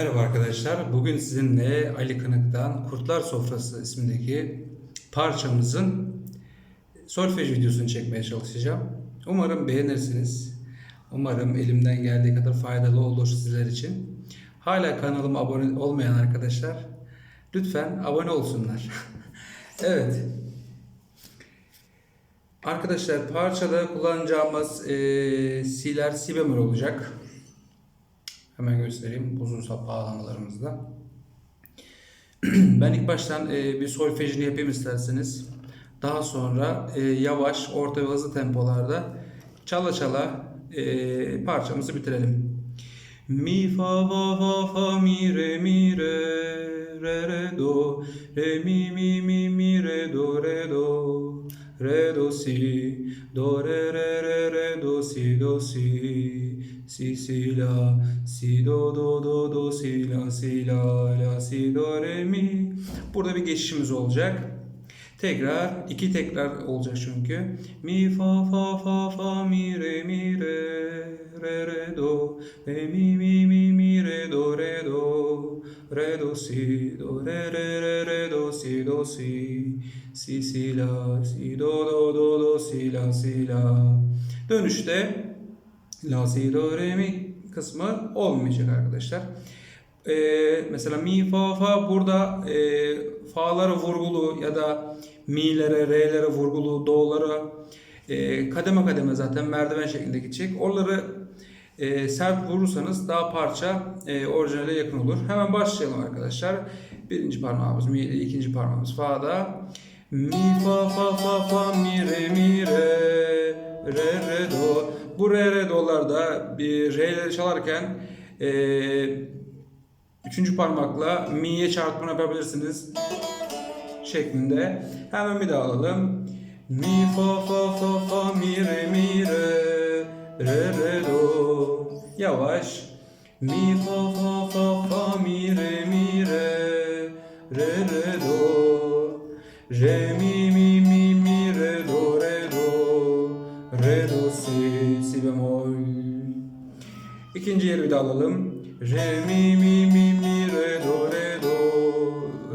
Merhaba arkadaşlar. Bugün sizinle Ali Kınık'tan Kurtlar Sofrası ismindeki parçamızın solfej videosunu çekmeye çalışacağım. Umarım beğenirsiniz. Umarım elimden geldiği kadar faydalı olur sizler için. Hala kanalıma abone olmayan arkadaşlar lütfen abone olsunlar. evet. Arkadaşlar parçada kullanacağımız e, siler si bemol olacak. Hemen göstereyim uzun sap bağlamalarımızda. ben ilk baştan e, bir solfejini yapayım isterseniz. Daha sonra e, yavaş, orta ve hızlı tempolarda çala çala e, parçamızı bitirelim. Mi fa fa fa fa mi re mi re re re do re mi mi mi mi re do re do re do si do re re re re do si do si si si la. Si do do do do si la si la la si do re mi. Burada bir geçişimiz olacak. Tekrar iki tekrar olacak çünkü. Mi fa fa fa fa mi re mi re re re do. Re mi mi mi mi re do re do. Re do si do re re re re do si do si. Si si la si do do do do si la si la. Dönüşte la si do re mi kısmı olmayacak arkadaşlar. Ee, mesela mi fa fa burada e, fa'lara vurgulu ya da mi'lere, re'lere vurgulu, do'lara e, kademe kademe zaten merdiven şeklinde gidecek. Oraları e, sert vurursanız daha parça e, orijinale yakın olur. Hemen başlayalım arkadaşlar. Birinci parmağımız mi'de, ikinci parmağımız fa'da. Mi fa fa fa fa mi re mi. Bu re re do'larda bir re'leri çalarken e, üçüncü parmakla mi'ye çarpma yapabilirsiniz şeklinde. Hemen bir daha alalım. Mi fa fa fa fa mi re mi re re re do. Yavaş. Mi fa fa fa fa mi re mi re re re do. Re mi mi si bemol. İkinci yeri bir alalım. Re mi mi mi mi re do re do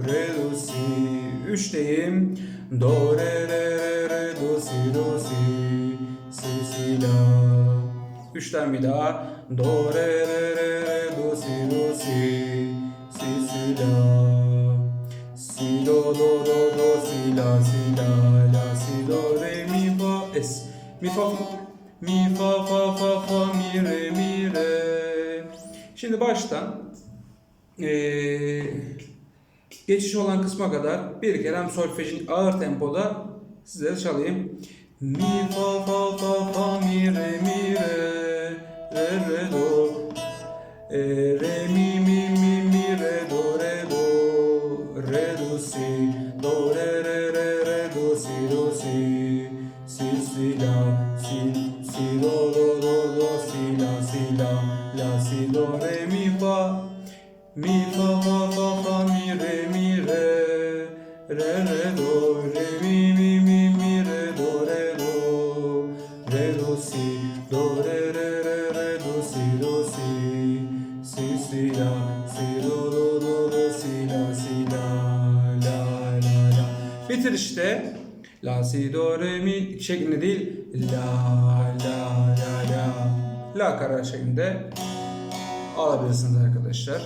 re do si. Üçteyim. Do re re re re do si do si si si la. Üçten bir daha. Do re re re re do si do si si si la. Si do do do do si la si la la si do re mi fa es mi fa mi fa fa fa fa mi re mi re. Şimdi baştan eee geçiş olan kısma kadar bir kere hem solfejin ağır tempoda sizlere çalayım. Mi fa fa fa fa mi re mi re re re do e, re mi mi mi mi re do re do re do si do re re re re do si do si si si la si la la si do re mi fa. Mi fa fa fa fa mi re mi re. Re re do re mi mi mi mi re do re do. Re do si do re re re re do si do si. Si si la si do do do do si la si la la la la. Bitir işte. La si do re mi şeklinde değil. La la la la la karar şeklinde alabilirsiniz arkadaşlar.